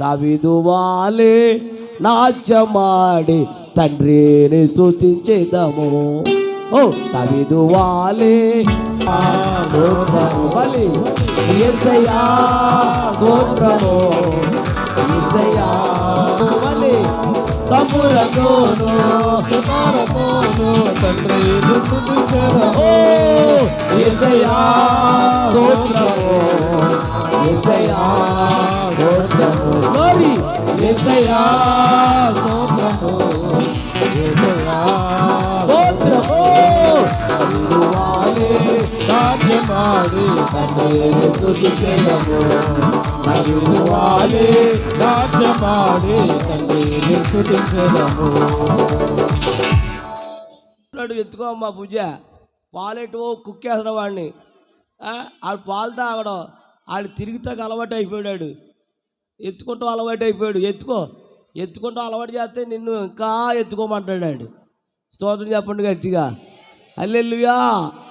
తవిదువాలే నాట్యమాడి తండ్రిని స్తుతించేదము. ఓ తవిదువాలే స్తోత్రము బలి. యేసయ్యా స్తోత్రము యేసయ్యా బలి. తమ్ములతోను సుతారతోను తండ్రిని స్తుతించెదము. ఓ యేసయ్యా స్తోత్రము యేసయ్యా స్తోత్రము మరి యేసయ్యా స్తోత్రము. యేసయ్యా స్తోత్రము తవిదువాలే నాట్యమాడి తండ్రిని స్తుతించెదము. తవిదువాలే నాట్యమాడి తండ్రిని స్తుతించెదము. ఉన్నాడు ఎత్తుకో అమ్మా భుజ పాలెట్టుకో కుక్కేసిన వాడిని. ఆడు పాలు తాగడం ఆడు తిరిగితే అలవాటు అయిపోయాడు. ఎత్తుకుంటూ అలవాటు అయిపోయాడు. ఎత్తుకో. ఎత్తుకుంటూ అలవాటు చేస్తే నిన్ను ఇంకా ఎత్తుకోమంటాడు ఆడు స్తోత్రం చెప్పండి గట్టిగా. అల్లెల్లుయా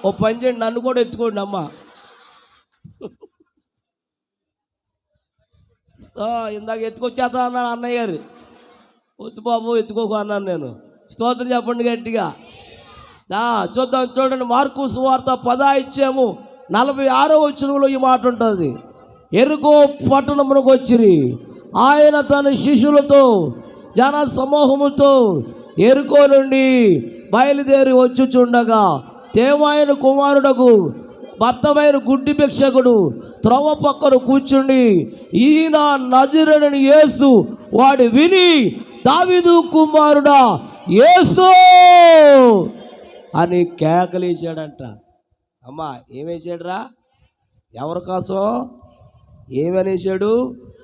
ఓ పని చేయండి నన్ను కూడా ఎత్తుకోండి అమ్మ. ఇందాక ఎత్తుకొచ్చేస్తా అన్నాడు అన్నయ్య గారు. వద్దు బాబు ఎత్తుకోకు అన్నాను నేను. స్తోత్రం చెప్పండి గట్టిగా. చూద్దాం చూడండి మార్కు సువార్త పదా ఇచ్చాము నలభై ఆరో వచ్చినంలో ఈ మాట ఉంటుంది. ఎరుకో పట్టణమునకు వచ్చిరి. ఆయన తన శిష్యులతో జన సమూహముతో ఎరుకో నుండి బయలుదేరి వచ్చుచుండగా తేవాయన కుమారుడకు భర్తమైన గుడ్డి భిక్షకుడు త్రవ పక్కన కూర్చుండి ఈయన నజరని యేసు వాడు విని దావిదు కుమారుడా యేసు! అని కేకలేసాడంట అమ్మా ఏమేసాడురా ఎవరి కోసం? ఏమనేసాడు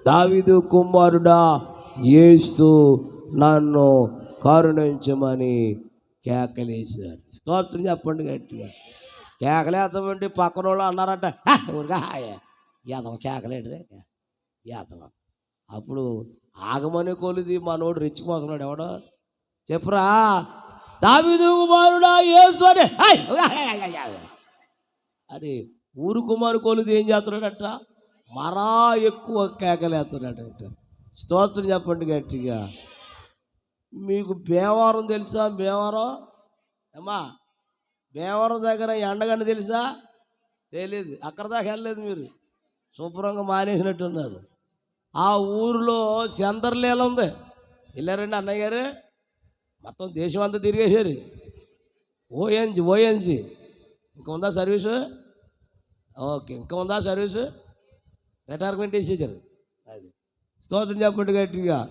దావిదు కుమారుడా ఏస్తూ నన్ను కరుణించమని కేకలేసాడు స్తోత్రం చెప్పండి గట్టిగా. కేకలేస్తామంటే పక్కన వాళ్ళు అన్నారంట "హ, యాదవ కేకలేడు రే యాదవ అప్పుడు ఆగమని కొలిది మనోడు రెచ్చిపోతున్నాడు ఎవడో. చెప్పురా దావిదు కుమారుడా యేసు అనే "హై, అని ఊరు కుమారు కోలుది ఏం చేస్తున్నాడట? మరా ఎక్కువ కేకలేస్తున్నాడట. స్తోత్రం చెప్పండి గట్టిగా. మీకు భీమవరం తెలుసా? భీమవరం అమ్మా భీమవరం దగ్గర ఎండగండ తెలుసా? తెలియదు అక్కడ దాకా వెళ్ళలేదు మీరు. శుభ్రంగా మానేసినట్టున్నారు. ఆ ఊరిలో చందర్లీల ఉంది. వెళ్ళారండి అన్నయ్య గారు? మొత్తం దేశం అంతా తిరిగేశారు. ఓఎన్జి ఓఎన్జి. ఇంకా ఉందా సర్వీసు? ఓకే ఇంకా ఉందా సర్వీసు? రిటైర్మెంట్ వేసేసారు. అది. స్తోత్రం చెప్పండి గట్టిగా.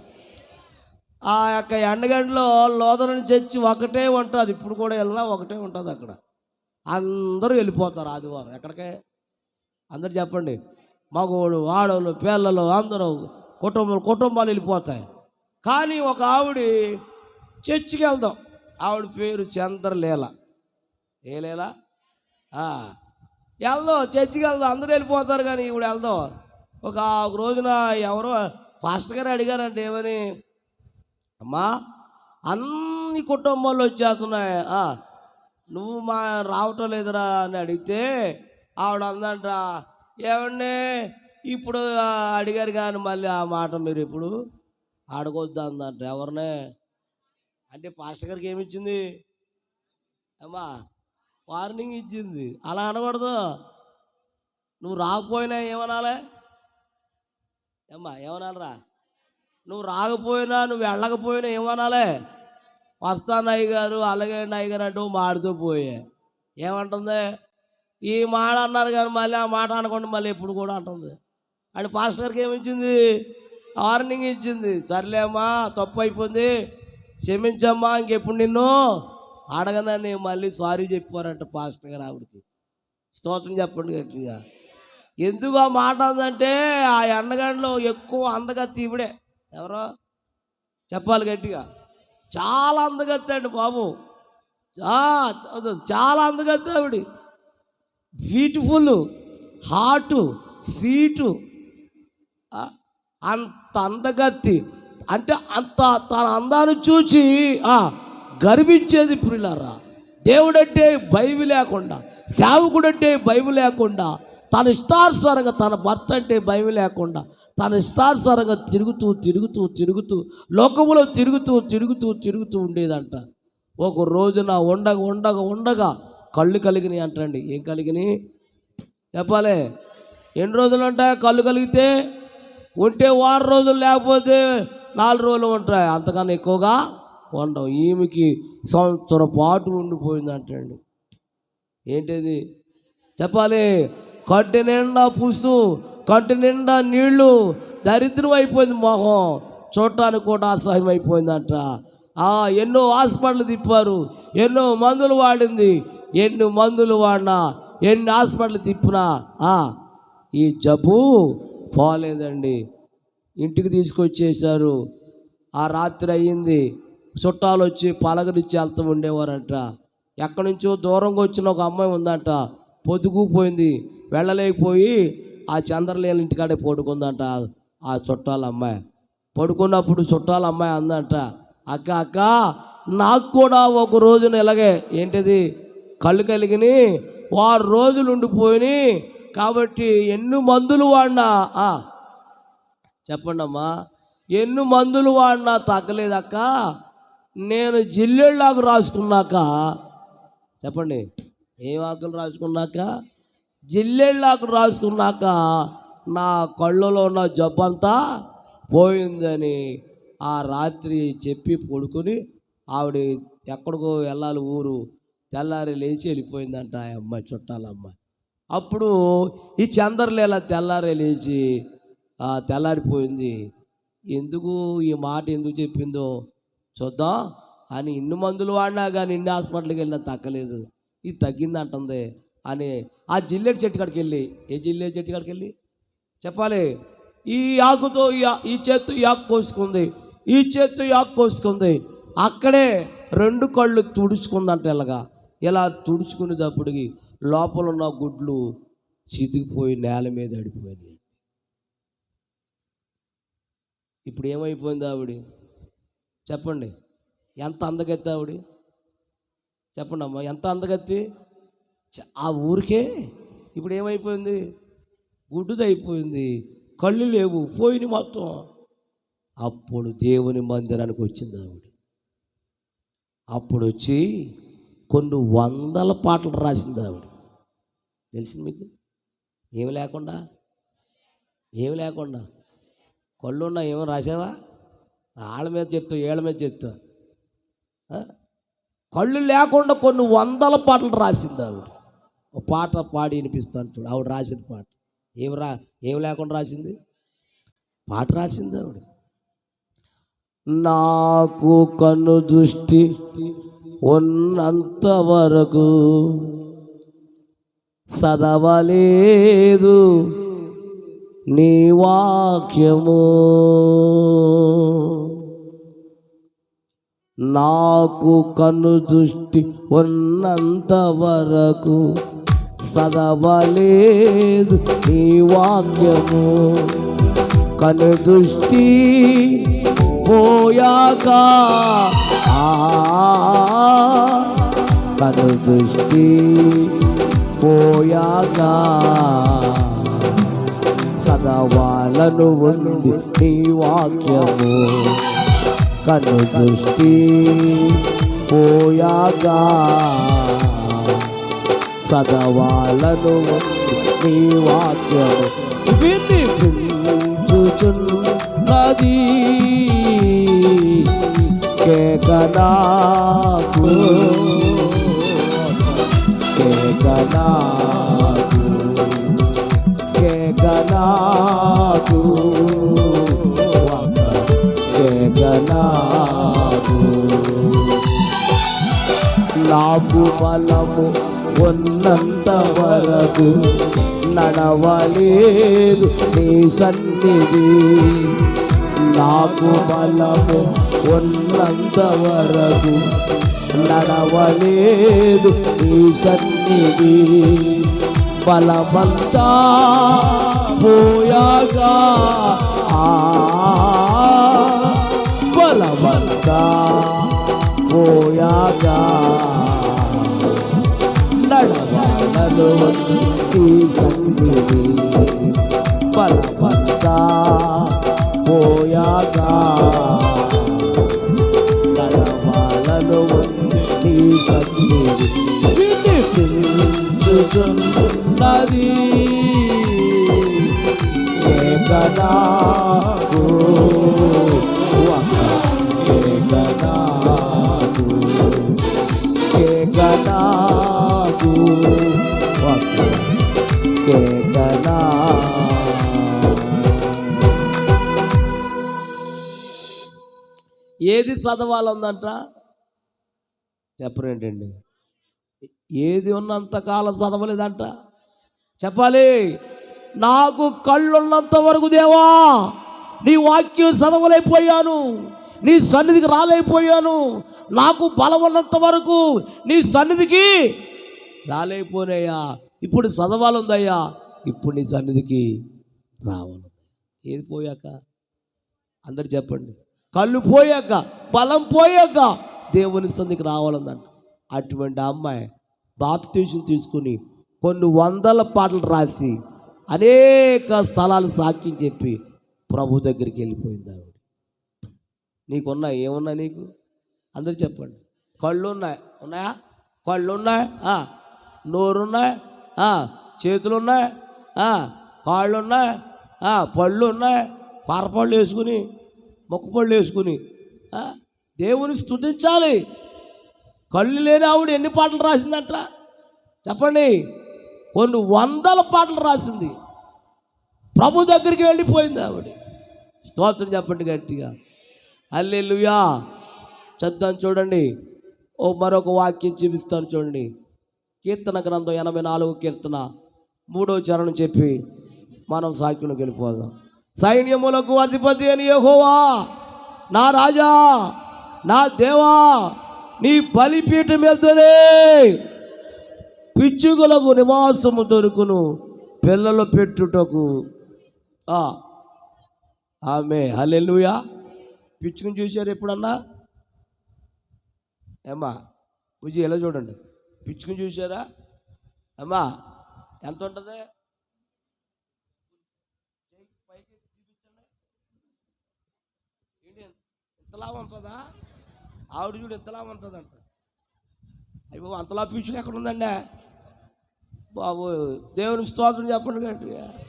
ఆ యొక్క ఎండగంటలో లోదరని చర్చి ఒకటే ఉంటుంది. ఇప్పుడు కూడా వెళ్ళినా ఒకటే ఉంటుంది అక్కడ. అందరూ వెళ్ళిపోతారు ఆదివారం. ఎక్కడికే? అందరు చెప్పండి. మగవాడు ఆడవాళ్ళు పిల్లలు అందరూ కుటుంబం కుటుంబాలు వెళ్ళిపోతాయి. కానీ ఒక ఆవిడ చర్చికి వెళ్దాం. ఆవిడ పేరు చంద్రలీల. ఏ లీల? వెళ్దాం చర్చికి వెళ్దాం. అందరూ వెళ్ళిపోతారు కానీ ఇప్పుడు వెళ్దాం. ఒక ఒక రోజున ఎవరో పాస్టర్ గారు అడిగారంటే ఏమని? అమ్మా అన్ని కుటుంబాలు వచ్చేస్తున్నాయి. నువ్వు మా రావటం లేదురా అని అడిగితే ఆవిడ అందంట ఏమండి? ఇప్పుడు అడిగారు కానీ మళ్ళీ ఆ మాట మీరు ఇప్పుడు అడగొద్దు అందంట. ఎవరినే? అంటే పాస్టర్ గారికి ఏమి ఇచ్చింది? అమ్మా వార్నింగ్ ఇచ్చింది. అలా అనకూడదు. నువ్వు రాకపోయినా ఏమనాలే? అమ్మా ఏమనాలరా? నువ్వు రాకపోయినా నువ్వు వెళ్ళకపోయినా ఏమనాలే? వస్తా అయ్య గారు అలాగే అయ్య గారు అంటూ మాడుతూ పోయే. ఏమంటుంది? ఈ మాట అన్నారు కానీ మళ్ళీ ఆ మాట అనకుండా మళ్ళీ ఎప్పుడు కూడా అంటుంది. అంటే పాస్టర్ గారికి ఏమిచ్చింది వార్నింగ్ ఇచ్చింది. సర్లేమ్మా తప్పు అయిపోయింది. క్షమించమ్మా ఇంకెప్పుడు నిన్ను అడగనని మళ్ళీ సారీ చెప్పారంట పాస్టర్ గారు ఆవిడకి. స్తోత్రం చెప్పండి గట్టిగా. ఎందుకు ఆ మాట అందంటే ఆ ఎండగంటలో ఎక్కువ అందగత్తి ఇవిడే ఎవరో? చెప్పాలి గట్టిగా. చాలా అందగత్తి అండి బాబు. చాలా అందగత్తి ఆవిడ. Beautiful hot sweet. అంత అందగత్తి. అంటే అంత తన అందాన్ని చూసి ఆ, గర్వించేది ప్రియులారా దేవుడంటే భయం లేకుండా సేవకుడంటే భయం లేకుండా తన ఇష్టానుసారంగా తన భర్త అంటే భయం లేకుండా తన ఇష్టానుసారంగా తిరుగుతూ తిరుగుతూ తిరుగుతూ లోకంలో తిరుగుతూ తిరుగుతూ తిరుగుతూ ఉండేదంట. ఒక రోజున ఉండగా ఉండగా ఉండగా కళ్ళు కలిగినాయి అంటండి. ఏం కలిగినాయి? చెప్పాలి. ఎన్ని రోజులు అంట కళ్ళు కలిగితే? ఉంటే వారం రోజులు లేకపోతే నాలుగు రోజులు ఉంటాయి. అంతకన్నా ఎక్కువగా ఉండవు. ఈమెకి సంవత్సరం పాటు ఉండిపోయిందంటండి ఏంటిది? చెప్పాలి. కంటి నిండా పులుసు కంటి నిండా నీళ్ళు దరిద్రం అయిపోయింది మొహం. చూడటానికి కూడా అసహ్యం అయిపోయిందంట ఎన్నో హాస్పిటల్ తిప్పారు. ఎన్నో మందులు వాడింది. ఎన్ని మందులు వాడినా ఎన్ని హాస్పిటల్ తిప్పినా ఈ జబ్బు పోలేదండి. ఇంటికి తీసుకొచ్చేసారు ఆ రాత్రి అయ్యింది. చుట్టాలు వచ్చి పలకరించి వెళ్తూ ఉండేవారంట. ఎక్కడి నుంచో దూరంగా వచ్చిన ఒక అమ్మాయి ఉందంట. పొద్దుకుపోయింది వెళ్ళలేకపోయి ఆ చంద్రలేని ఇంటికాడే పడుకుందంట ఆ చుట్టాల అమ్మాయి. పడుకున్నప్పుడు చుట్టాల అమ్మాయి అందంట అక్క అక్క నాకు కూడా ఒక రోజున ఇలాగే ఏంటిది? కళ్ళు కలిగిని వారు రోజులు ఉండిపోయినాయి కాబట్టి ఎన్ని మందులు వాడినా చెప్పండమ్మా ఎన్ని మందులు వాడినా తగ్గలేదక్క నేను జిల్లెళ్ళాకు రాసుకున్నాక. చెప్పండి ఏ ఆకులు రాసుకున్నాక? జిల్లెళ్ళాకు రాసుకున్నాక నా కళ్ళలో ఉన్న జబ్బంతా పోయిందని ఆ రాత్రి చెప్పి పడుకొని ఆవిడ ఎక్కడికో వెళ్ళాలి ఊరు తెల్లారి లేచి వెళ్ళిపోయిందంట ఆ అమ్మాయి చుట్టాలమ్మాయి అప్పుడు ఈ చంద్రలేల తెల్లారే లేచి తెల్లారిపోయింది. ఎందుకు ఈ మాట ఎందుకు చెప్పిందో చూద్దాం. అని ఇన్ని మందులు వాడినా కానీ ఇన్ని హాస్పిటల్కి వెళ్ళినా తగ్గలేదు. ఇది తగ్గింది అంటుంది అని ఆ జిల్లేడు చెట్టు కాడికి వెళ్ళి ఏ జిల్లేడు చెట్టు కాడికి వెళ్ళి? చెప్పాలి. ఈ ఆకుతో ఈ చేత్తు ఈ ఆకు కోసుకుంది. ఈ చేత్తు ఈ ఆకు కోసుకుంది. అక్కడే రెండు కళ్ళు తుడుచుకుందంట ఇలాగా. ఇలా తుడుచుకునేటప్పటికి లోపల ఉన్న గుడ్లు చితికిపోయి నేల మీద అడిపోయినాయి ఇప్పుడు ఏమైపోయింది ఆవిడ? చెప్పండి. ఎంత అందగత్తి ఆవిడ? చెప్పండి అమ్మా ఎంత అందగత్తి? ఆ ఊరికే ఇప్పుడు ఏమైపోయింది? గుడ్డుదైపోయింది. కళ్ళు లేవు పోయింది మొత్తం అప్పుడు దేవుని మందిరానికి వచ్చింది ఆవిడ. అప్పుడు వచ్చి కొన్ని వందల పాటలు రాసింది ఆవిడ. తెలిసింది మీకు? ఏమి లేకుండా? ఏమి లేకుండా? కళ్ళు ఉన్నా ఏమో రాసావా? వాళ్ళ మీద చెప్తావు ఏళ్ళ మీద చెప్తావు. కళ్ళు లేకుండా కొన్ని వందల పాటలు రాసింది ఆవిడ. ఒక పాట పాడి వినిపిస్తాను చూడు ఆవిడ రాసిన పాట. ఏమి రా ఏమి లేకుండా రాసింది? పాట రాసింది ఆవిడ. నాకు కన్ను దృష్టి ఉన్నంత వరకు చదవలేదు. నీ వాక్యము. నాకు కను దృష్టి ఉన్నంత వరకు చదవలేదు నీ వాక్యము. కను దృష్టి పోయాక ఆ, కను దృష్టి పోయాక. చదవాలను ఉంది నీ వాక్యము కను దృష్టి పోయాగా. సదవాలను ఉంది నీ వాక్యము వినిపించుచున్నది కేకనాకు కేకనా కేకనాకు కేకనాకు నాకు బలము ఉన్నంత వరకు నడవలేదు నీ సన్నిధి. నాకు బలము ఉన్నంత వరకు నడవలేదు నీ సన్నిధి. బలమంతా పోయాగా. ఆ పోయాగా. నడవాలను నీ సన్నిధి బలవంతా పోయాగా. నడవాలను ఉంది కదా ఏది చదవాలందంట చెప్పరేంటండి? ఏది ఉన్నంత కాలం చదవలేదంట? చెప్పాలి. నాకు కళ్ళున్నంత వరకు దేవా నీ వాక్యం చదవలేకపోయాను నీ సన్నిధికి రాలేకపోయాను నాకు బలం ఉన్నంత వరకు నీ సన్నిధికి రాలేకపోయినయ్యా. ఇప్పుడు చదవాలందయ్యా ఇప్పుడు నీ సన్నిధికి రావాలి ఏది పోయాక? అందరు చెప్పండి. కళ్ళు పోయాక బలం పోయాక దేవుని సందికి రావాలందంట. అటువంటి అమ్మాయి బాప్తీసం తీసుకుని కొన్ని వందల పాటలు రాసి అనేక స్థలాలు సాక్ష్యం చెప్పి ప్రభు దగ్గరికి వెళ్ళిపోయింది ఆవిడ. నీకున్నా ఏమున్నాయి నీకు? అందరు చెప్పండి. కళ్ళు ఉన్నాయి? ఉన్నాయా కళ్ళు ఉన్నాయి నోరున్నాయి. చేతులు ఉన్నాయి కాళ్ళు ఉన్నాయి పళ్ళు ఉన్నాయి పారపళ్ళు వేసుకుని మొక్కపళ్ళు వేసుకుని దేవుని స్థుతించాలి కళ్ళు లేని ఆవిడ ఎన్ని పాటలు రాసిందంట? చెప్పండి. కొన్ని వందల పాటలు రాసింది. ప్రభు దగ్గరికి వెళ్ళిపోయింది ఆవిడ. స్తోత్రం చెప్పండి గట్టిగా. అల్లెలుయా చెప్తాను చూడండి. ఓ మరొక వాక్యం చూపిస్తాను చూడండి. కీర్తన గ్రంథం ఎనభై నాలుగు కీర్తన. మూడో చరణం చెప్పి మనం సాక్యులకు వెళ్ళిపోదాం. సైన్యములకు అధిపతి అని యహోవా నా రాజా నా దేవా నీ బలిపీఠం వెళ్తూనే పిచ్చుగులకు నివాసము దొరుకును పిల్లలు పెట్టుటకు. ఆ, ఆమె హలెలుయా పిచ్చుకుని చూశారు ఎప్పుడన్నా? ఏమ్మా బుజ్జి ఎలా చూడండి? పిచ్చుకుని చూసారా అమ్మా ఎంత ఉంటుంది? ఇంతలా ఉంటుందా? ఆవిడ చూడు ఇంతలా ఉంటుందంట. అయ్యో అంతలా పిచ్చుకు ఎక్కడ ఉందండి? బాబు దేవుని స్తోత్రం చెప్పండి గట్టిగా.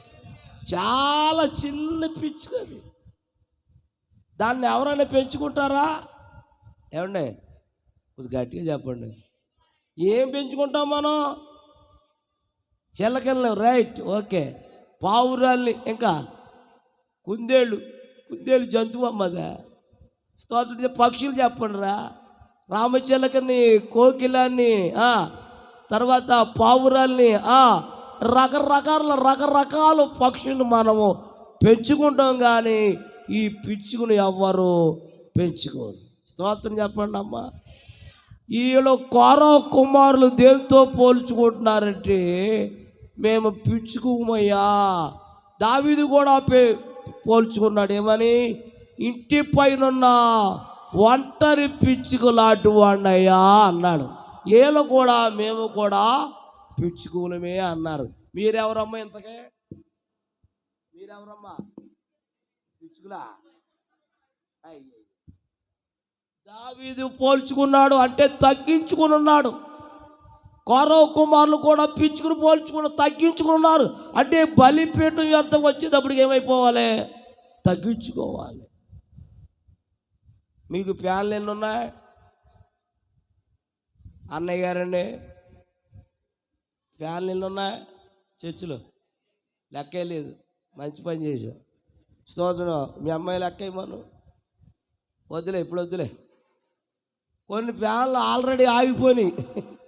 చాలా చిన్న పిచ్చుక అది. దాన్ని ఎవరైనా పెంచుకుంటారా? ఏమండి? కొద్ది గట్టిగా చెప్పండి. ఏం పెంచుకుంటాం మనం? చిల్లకెళ్ళి రైట్ ఓకే. పావురాల్ని ఇంకా కుందేళ్ళు కుందేళ్ళు జంతువు అమ్మదా? స్తోత్రం పక్షులు చెప్పండి రా రామచిలకని కోకిలాన్ని తర్వాత పావురాల్ని ఆ, రకరకాల రకరకాల పక్షులు మనము పెంచుకుంటాం కానీ ఈ పిచ్చుకుని ఎవ్వరు పెంచుకోరు. స్తోత్రం చెప్పండి అమ్మా. వీళ్ళు కోర కుమారులు దేనితో పోల్చుకుంటున్నారంటే మేము పిచ్చుకోమయ్యా దావిది కూడా పే పోల్చుకున్నాడు. ఏమని? ఇంటి పైనున్న ఒంటరి పిచ్చుకు లాంటి వాడినయ్యా అన్నాడు. వీళ్ళు కూడా మేము కూడా పిచ్చుకులమే అన్నారు. మీరెవరమ్మా ఇంతకే? మీరెవరమ్మా? పిచ్చుకులా? అయ్యో దావీదు పోల్చుకున్నాడు అంటే తగ్గించుకుని ఉన్నాడు. కౌరవ కుమారులు కూడా పిచ్చుకుని పోల్చుకుని తగ్గించుకుని ఉన్నారు. అంటే బలిపీఠం ఎంత వచ్చేటప్పటికి ఏమైపోవాలి? తగ్గించుకోవాలి. మీకు ఫ్యాన్లు ఎన్ని ఉన్నాయి అన్నయ్య గారండి. ఫ్యాన్లు ఎన్ని ఉన్నా చర్చిలో. లెక్కే లేదు. మంచి పని చేసాం స్తోత్రం. మీ అమ్మాయి లెక్క ఇవ్వను. వద్దులే ఇప్పుడు వద్దులే. కొన్ని ఫ్యాన్లు ఆల్రెడీ ఆగిపోయి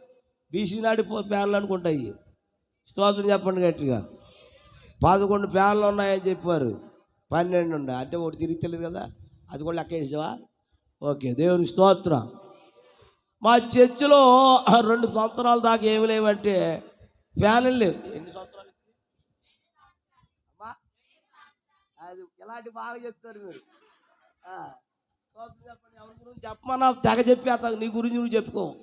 బీసీ నాడిపో ఫ్యాన్లు అనుకుంటాయి. స్తోత్రం చెప్పండి గట్టిగా. పదకొండు ఫ్యాన్లు ఉన్నాయని చెప్పారు. పన్నెండు ఉన్నాయి అంటే ఒకటి తిరిగి తెలియదు కదా? అది కూడా లెక్క వేసావా? ఓకే దేవుని స్తోత్రం. మా చర్చిలో రెండు సంవత్సరాల దాకా ఏమి లేవంటే ఫ్యాన్లు లేవు. ఎన్ని సంవత్సరాలు? అమ్మా అది ఇలాంటి బాగా చెప్తారు మీరు? స్తోత్రం చెప్పండి. ఎవరి గురించి చెప్పమన్నా తెగ చెప్పేస్తా నీ గురించి నువ్వు చెప్పుకో.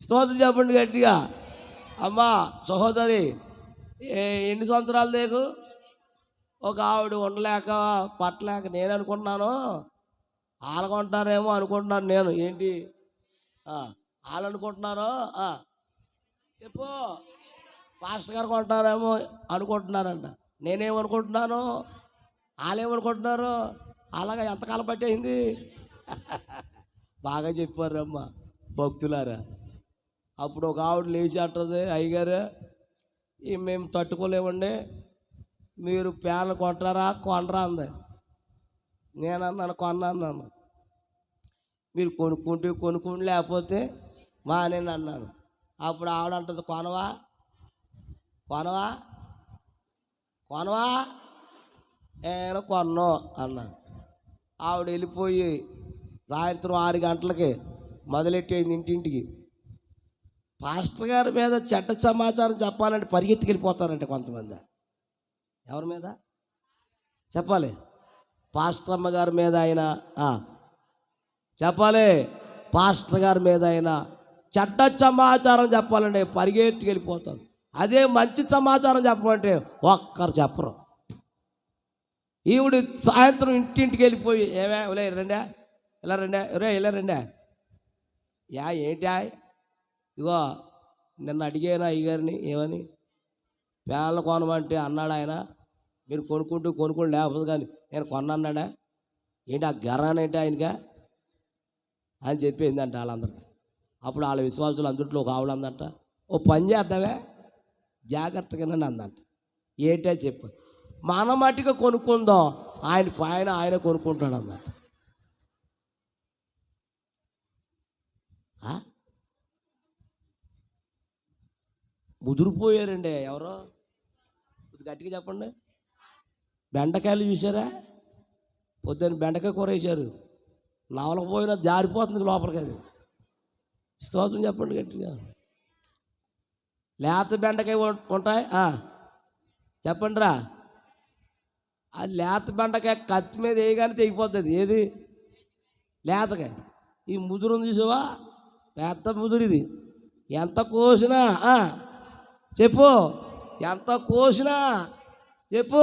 స్తోత్రం చెప్పండి గట్టిగా. అమ్మా సహోదరి ఎన్ని సంవత్సరాలు దేకు ఒక ఆవిడ ఉండలేక పట్టలేక నేను అనుకుంటున్నాను. వాళ్ళకుంటారేమో అనుకుంటున్నాను నేను. ఏంటి? వాళ్ళు అనుకుంటున్నారు చెప్పు. పాస్టర్ గారు కొంటారేమో అనుకుంటున్నారంట. నేనేమనుకుంటున్నాను? వాళ్ళేమనుకుంటున్నారు అలాగా ఎంతకాలం పట్టేయింది? బాగా చెప్పారమ్మా భక్తులారా. అప్పుడు ఒక ఆవిడ లేచి అంటుంది అయ్యగారు ఈ మేము తట్టుకోలేమండి. మీరు ప్యాన్లు కొంటారా కొనరా అంది. నేను అన్నాను. కొన్నా మీరు కొనుక్కుంటే కొనుక్కుంటే లేకపోతే మా అన్నారు. అప్పుడు ఆవిడ అంటుంది కొనవా? కొనవా? కొనవా? నేను కొన్ను అన్నాను ఆవిడ వెళ్ళిపోయి సాయంత్రం ఆరు గంటలకి మొదలెట్టేది ఇంటింటికి. పాస్టర్ గారి మీద చెడ్డ సమాచారం చెప్పాలంటే పరిగెత్తుకెళ్ళిపోతారంటే కొంతమంది. ఎవరి మీద? చెప్పాలి. పాస్టర్ అమ్మ గారి మీద ఆయన చెప్పాలి. పాస్టర్ గారి మీద అయినా చెడ్డ సమాచారం చెప్పాలంటే పరిగెత్తుకెళ్ళిపోతారు అదే మంచి సమాచారం చెప్పమంటే ఒక్కరు చెప్పరు. ఈవిడ సాయంత్రం ఇంటింటికి వెళ్ళిపోయి ఏమే ఒలే రండా ఇలా రండా రే ఇలా రండా యా ఏంటా ఇగో నిన్న అడిగాను అయ్యగారిని ఏమని? ఫ్యాన్లు కొనమంటే అన్నాడు ఆయన. మీరు కొనుక్కుంటూ కొనుక్కోండి లేకపోతే కానీ నేను కొన్నాడా ఏంటి ఆ గరాన్ ఏంటి ఆయనగా? అని చెప్పిందంట వాళ్ళందరికీ. అప్పుడు వాళ్ళ విశ్వాసులు అందుట్లో ఒక ఆవిడ అందంట ఓ పని చేద్దావే జాగ్రత్తగానే అందంట. ఏంటో చెప్పు. మన మట్టిగా కొనుక్కుందాం ఆయన పైన ఆయన కొనుక్కుంటాడు అన్నమాట ముదిరిపోయారండి ఎవరో? గట్టిగా చెప్పండి. బెండకాయలు చూసారా? పొద్దున్న బెండకాయ కూర వేశారు. లోపలికి పోయినా జారిపోతుంది లోపలికి అది. స్తోత్రం చెప్పండి గట్టిగా. లేత బెండకాయ ఉంటాయి? చెప్పండి రా ఆ లేత బెండకాయ కత్తి మీద వేయగానే తెగిపోతుంది. ఏది? లేతకాయ. ఈ ముదురు చూసావా? పెద్ద ముదురు ఇది. ఎంత కోసినా చెప్పు. ఎంత కోసినా చెప్పు.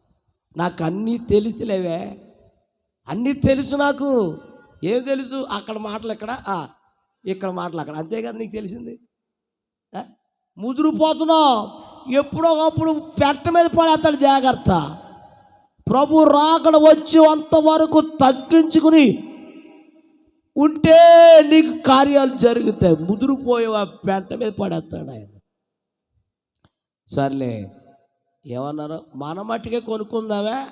నాకు అన్నీ తెలుసులేవే. అన్నీ తెలుసు నాకు. ఏం తెలుసు? అక్కడ మాటలు ఎక్కడ? ఇక్కడ మాటలు అక్కడ. అంతే కదా నీకు తెలిసింది? ముదురుపోతున్నావు ముదిరిపోతున్నావు. ఎప్పుడో ఒకప్పుడు పెట్ట మీద పడేస్తాడు జాగ్రత్త. ప్రభు రాకడ వచ్చి అంతవరకు తగ్గించుకుని ఉంటే నీకు కార్యాలు జరుగుతాయి. ముదిరిపోయే పెంట మీద పడేస్తాడు ఆయన. సర్లే. ఏమన్నారు? మన మట్టికే కొనుక్కుందామే?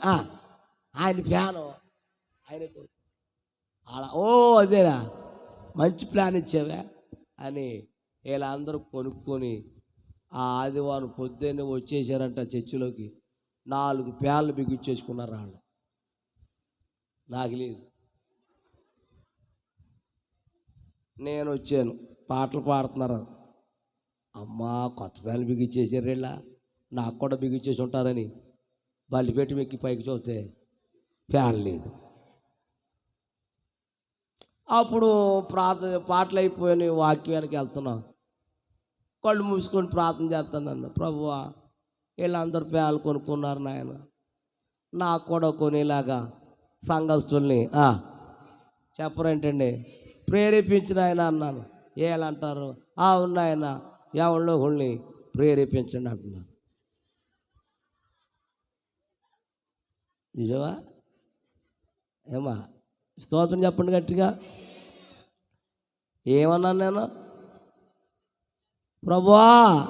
ఆయన ఫ్యాను. ఆయన అలా ఓ అదేనా మంచి ప్లాన్ ఇచ్చావే అని ఇలా అందరూ కొనుక్కొని ఆ ఆదివారం పొద్దున్నే వచ్చేసారంట చర్చిలోకి. నాలుగు ప్యాన్లు బిగించేసుకున్నారు వాళ్ళు. నాకు లేదు. నేను వచ్చాను. పాటలు పాడుతున్నారు. అమ్మా కొత్త ప్యాన్లు బిగించేసారు ఇలా నాకు కూడా బిగించేసి ఉంటారని బల్లి పెట్టి మెక్కి పైకి చూస్తే ఫ్యాన్ లేదు. అప్పుడు ప్రార్థన పాటలు అయిపోయినాయి వాక్యానికి వెళ్తున్నాం. కళ్ళు మూసుకొని ప్రార్థన చేస్తానన్న ప్రభువా వీళ్ళందరూ పేలు కొనుక్కున్నారు నాయన. నాకు కూడా కొనేలాగా సంఘస్థుల్ని చెప్పరేంటండి? ప్రేరేపించిన ఆయన అన్నాను. ఏలంటారు? ఆ ఉన్నాయన. ఎవరిలో హుళ్ళని ప్రేరేపించండి అంటున్నాను నిజమా? ఏమా? స్తోత్రం చెప్పండి గట్టిగా. ఏమన్నాను నేను? ప్రభువా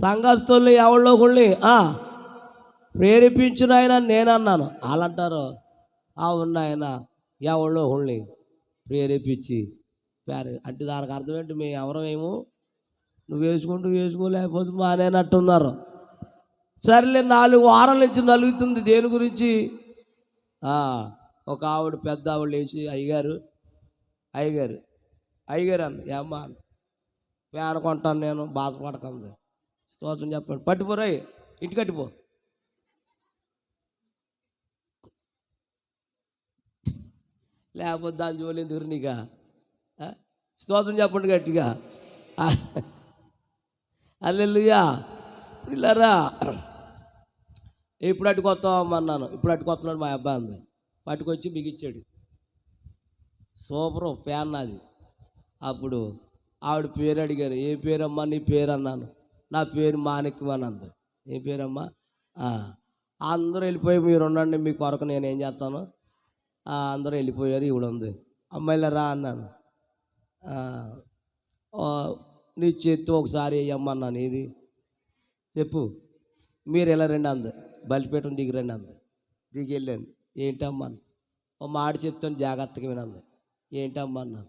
సంఘస్థుల్ని ఎవరిలో కొన్ని ప్రేరేపించిన ఆయన నేనన్నాను. వాళ్ళంటారు ఆ ఉన్న ఆయన ఎవరిలో హుళ్ళి ప్రేరేపించి ప్రేరే అంటే దానికి అర్థం ఏంటి? మేము ఎవరమేమో? నువ్వు వేసుకుంటూ వేసుకోలేకపోతే మానేనట్టున్నారు. సరేలే నాలుగు వారాల నుంచి నలుగుతుంది. దేని గురించి? ఒక ఆవిడ పెద్ద ఆవిడ లేచి అయ్యగారు అయ్యగారు అయ్యగారు అన్న ఏమ్మా అన్న. కొంటాను నేను బాధపడకంది స్తోత్రం చెప్పండి. పట్టిపోరాయి ఇంటి కట్టిపో లేకపోతే దాని జోలి ఎందుకు నీకా? స్తోత్రం చెప్పండి గట్టిగా. అల్లెలుయా పిల్లరా ఇప్పుడు అట్టుకొస్తామన్నాను ఇప్పుడు అట్టుకొస్తున్నాడు మా అబ్బాయి అంది. పట్టుకొచ్చి బిగించాడు. సూపరు ఫ్యాన్ నాది. అప్పుడు ఆవిడ పేరు అడిగారు. ఏ పేరమ్మా నీ పేరు? అన్నాను. నా పేరు మాణిక్యమని అంది. ఏ పేరమ్మా? అందరూ వెళ్ళిపోయి మీరు ఉండండి మీ కొరకు నేను ఏం చేస్తాను? అందరూ వెళ్ళిపోయారు ఈవిడ ఉంది. అమ్మాయిల రా అన్నాను. నీ చేత్తో ఒకసారి వేయమ్మన్నాను ఇది చెప్పు. మీరు ఎలా రండి అంది. బలిపేటం దిగిరండి అంది. దిగి వెళ్ళాను ఏంటమ్మా ఓ మాట చెప్తాను జాగ్రత్తగా వినంది ఏంటమ్మా అన్నాను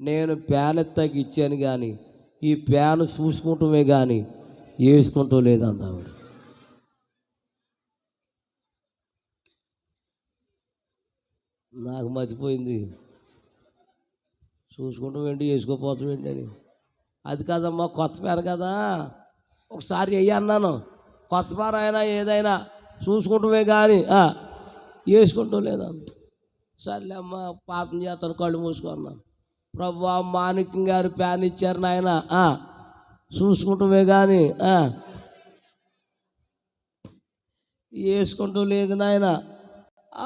నేను ప్యాన్ ఎత్తాకి ఇచ్చాను కానీ ఈ ప్యాన్ చూసుకుంటమే కానీ వేసుకుంటూ లేదంది ఆవిడ. నాకు మర్చిపోయింది చూసుకుంటూ ఏంటి వేసుకోపోతాం ఏంటి అని అది కాదమ్మా కొత్త పేరు కదా. ఒకసారి అయ్యా అన్నాను. కొత్త ఏదైనా చూసుకుంటమే కానీ వేసుకుంటూ లేదా? సర్లే అమ్మ పాపం చేస్తాను కళ్ళు మూసుకున్నాను ప్రభు మాణిక్యం గారు ప్యాన్ ఇచ్చారు నాయన చూసుకుంటమే కానీ వేసుకుంటూ లేదు నాయన.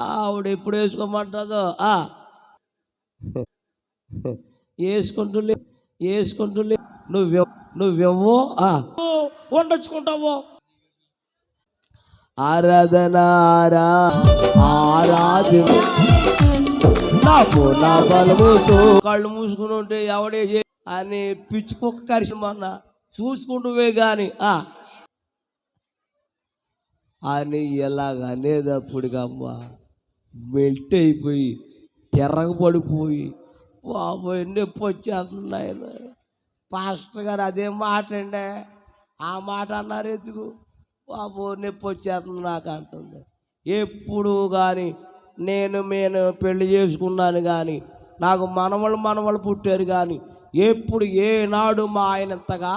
ఆవిడ ఎప్పుడు వేసుకోమంటుందో వేసుకుంటూ లే వేసుకుంటూ లే నువ్వు నువ్వెవ్వో ఉండొచ్చుకుంటావో ఆరాధనారా ఆరాధన నాకు నా బలముతో కళ్ళు మూసుకుని ఉంటే ఎవడే చే- అని పిచ్చుకొక్క కరిసిమన్న చూసుకుంటూవే కానీ ఆ. అని ఎలాగ అనేటప్పటికమ్మ మెల్ట్ అయిపోయి తిరగబడిపోయి బాబోయ్ నొప్పి వచ్చేస్తుంది ఆయన పాస్టర్ గారు అదే మాట అండి ఆ మాట అన్నారు ఎందుకు? బాబు నొప్పి వచ్చేస్తుంది నాకు అంటుంది. ఎప్పుడు కానీ నేను నేను పెళ్ళి చేసుకున్నాను కానీ నాకు మనవలు మనవలు పుట్టారు కానీ ఎప్పుడు ఏనాడు మా ఆయన ఇంతగా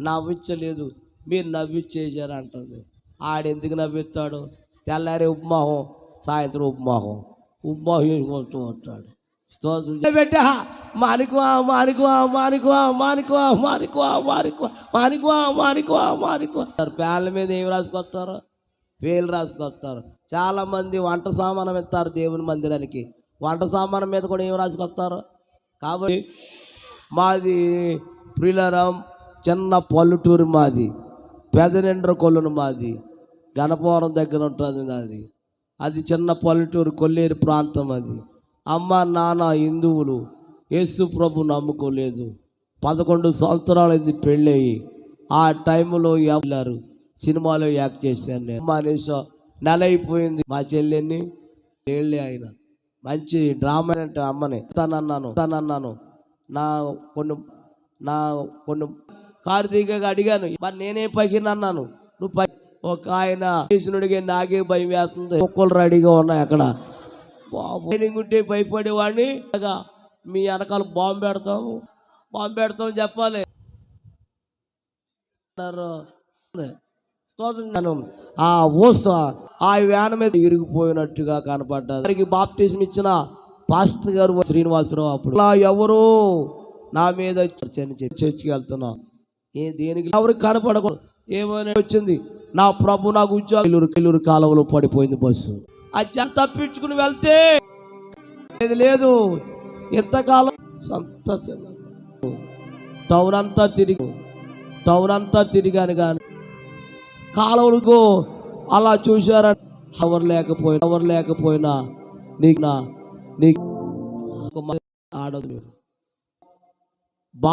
నవ్వించలేదు. మీరు నవ్వించేశారు అంటుంది. ఆడెందుకు నవ్విస్తాడు? తెల్లారి ఉపమాహం సాయంత్రం ఉపమాహం. ఉపమాహం చేసుకుంటూ ఉంటాడు? పెట్టా మానికువా మానికువా మానికువా మానికువా మానికువా మానికువా మానికువా మానికువా మానికువా పేర్ల మీద ఏం రాసుకొస్తారు? పేర్లు రాసుకొస్తారు. చాలామంది వంట సామానం ఇస్తారు దేవుని మందిరానికి. వంట సామానం మీద కూడా ఏం రాసుకొస్తారు? కాబట్టి మాది ప్రిలరం చిన్న పల్లెటూరు మాది. పెదనిండ్ర కొల్లును మాది. గణపవరం దగ్గర ఉంటుంది నాది అది చిన్న పల్లెటూరు కొల్లేరు ప్రాంతం అది. అమ్మ నాన్న హిందువులు యేసు ప్రభు నమ్ముకోలేదు. పదకొండు సంవత్సరాలైంది పెళ్ళయి. ఆ టైంలో వెళ్ళారు సినిమాలో యాక్ట్ చేశాను నేను. అమ్మ నెల అయిపోయింది మా చెల్లెని ఏళ్ళే ఆయన మంచి డ్రామా అంటే అమ్మని. తనన్నాను తనన్నాను. నా కొన్ని నా కొన్ని కార్తీకగా అడిగాను మరి నేనే పైకి అన్నాను నువ్వు పై ఒక ఆయన కృష్ణుడికి నాకే భయం వేస్తుంది. ఒక్కళ్ళు రెడీగా ఉన్నాయి అక్కడ. బాబు. ట్రైనింగ్ ఉంటే భయపడేవాడిని. మీ వెనకాల బాంబు పెడతాము బాంబు పెడతాం చెప్పాలి. ఆ ఊస ఆ వ్యాన్ మీద ఇరిగిపోయినట్టుగా కనపడ్డారు వారికి బాప్టిజం ఇచ్చిన పాస్టర్ గారు శ్రీనివాసరావు అప్పుడు. అలా ఎవరు? నా మీద చర్చని చర్చికి వెళ్తున్నా. ఏ దేనికి? ఎవరికి కనపడకూడదు. ఏమైనా వచ్చింది. నా ప్రభు నాకు ఉద్యోగం కాలంలో పడిపోయింది బస్సు అది తప్పించుకుని వెళ్తే లేదు లేదు. ఎంతకాలం సంతోషం టౌన్ అంతా తిరిగి టౌన్ అంతా తిరిగాను కానీ కాలువలకు అలా చూశారా? ఎవరు లేకపోయినా ఎవరు లేకపోయినా నీకు నా నీకు ఆడదు మీరు.